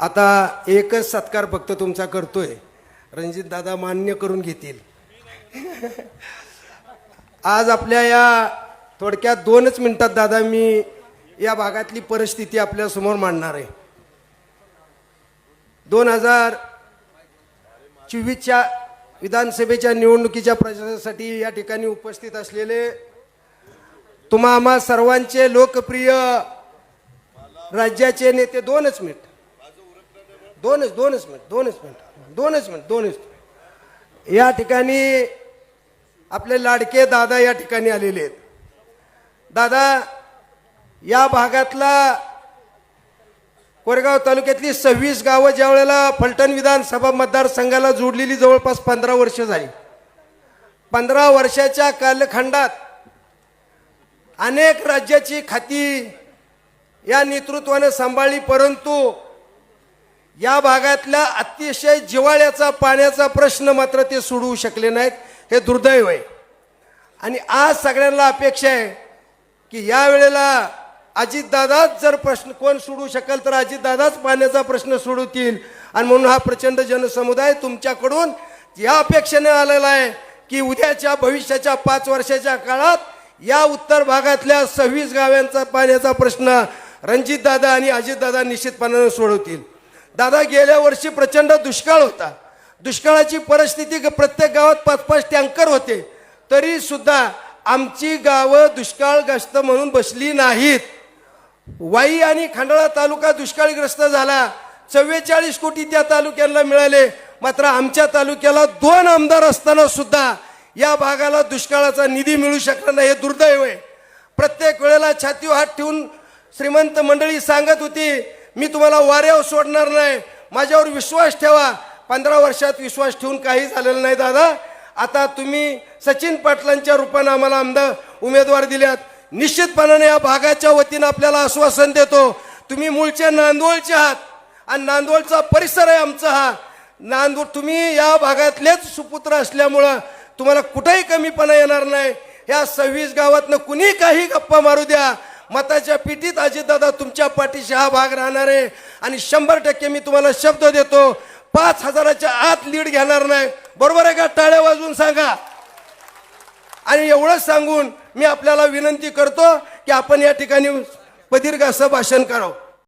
आता एकच सत्कार फक्त तुमचा करतोय. रणजित दादा मान्य करून घेतील. आज आपल्या या थोडक्यात दोनच मिनिटात दादा मी या भागातली परिस्थिती आपल्यासमोर मांडणार आहे. दोन हजार चोवीसच्या विधानसभेच्या निवडणुकीच्या प्रचारासाठी या ठिकाणी उपस्थित असलेले तुम्हा आम्हा सर्वांचे लोकप्रिय राज्याचे नेते दोनच मिनिट. दोनच दोनच मिनिट दोनच मिनिट दोनच मिनिट दोनच या ठिकाणी आपले लाडके दादा या ठिकाणी आलेले आहेत. दादा या भागातला कोरेगाव तालुक्यातली सव्वीस गावं ज्या वेळेला फलटण विधानसभा मतदारसंघाला जोडलेली जवळपास पंधरा वर्ष झाली. पंधरा वर्षाच्या कालखंडात अनेक राज्याची खाती या नेतृत्वाने सांभाळली परंतु या भागातल्या अतिशय जिवाळ्याचा पाण्याचा प्रश्न मात्र ते सोडवू शकले नाहीत. हे दुर्दैव आहे. आणि आज सगळ्यांना अपेक्षा आहे की या वेळेला अजितदादाच जर प्रश्न कोण सोडवू शकेल तर अजितदादाच पाण्याचा प्रश्न सोडवतील. आणि म्हणून हा प्रचंड जनसमुदाय तुमच्याकडून या अपेक्षेने आलेला आहे की उद्याच्या भविष्याच्या पाच वर्षाच्या काळात या उत्तर भागातल्या सव्वीस गाव्यांचा पाण्याचा प्रश्न रणजितदादा आणि अजितदादा निश्चितपणानं सोडवतील. दादा गेल्या वर्षी प्रचंड दुष्काळ होता. दुष्काळाची परिस्थिती ग- प्रत्येक गावात पाच पाच टँकर होते. तरी सुद्धा आमची गावं दुष्काळग्रस्त म्हणून बसली नाहीत. वाई आणि खंडाळा तालुका दुष्काळग्रस्त झाला. चव्वेचाळीस कोटी त्या तालुक्यांना मिळाले. मात्र आमच्या तालुक्याला दोन आमदार असताना सुद्धा या भागाला दुष्काळाचा निधी मिळू शकला नाही हे दुर्दैव आहे. प्रत्येक वेळेला छातीवर हात ठेवून श्रीमंत मंडळी सांगत होती मी तुम्हाला वाऱ्यावर सोडणार नाही. माझ्यावर विश्वास ठेवा. पंधरा वर्षात विश्वास ठेवून काही झालेलं नाही दादा. आता तुम्ही सचिन पाटलांच्या रूपानं आम्हाला आमदार उमेदवार दिल्यात. निश्चितपणाने या भागाच्या वतीनं आपल्याला आश्वासन देतो. तुम्ही मूळचे नांदोळचे आहात. आणि नांदोळचा परिसर आहे आमचा हा. नांदूळ तुम्ही या भागातलेच सुपुत्र असल्यामुळं तुम्हाला कुठेही कमीपणा येणार नाही. या सव्वीस गावातनं कुणी काही गप्पा मारू द्या. मताच्या पिठीत अजितदादा तुमच्या पाठीशी हा भाग राहणार आहे. आणि शंभर टक्के मी तुम्हाला शब्द देतो पाच हजाराच्या आत लीड घेणार नाही. बरोबर आहे का? टाळ्या वाजवून सांगा. आणि एवढंच सांगून मी आपल्याला विनंती करतो की आपण या ठिकाणी प्रदीर्घ असं भाषण करावं.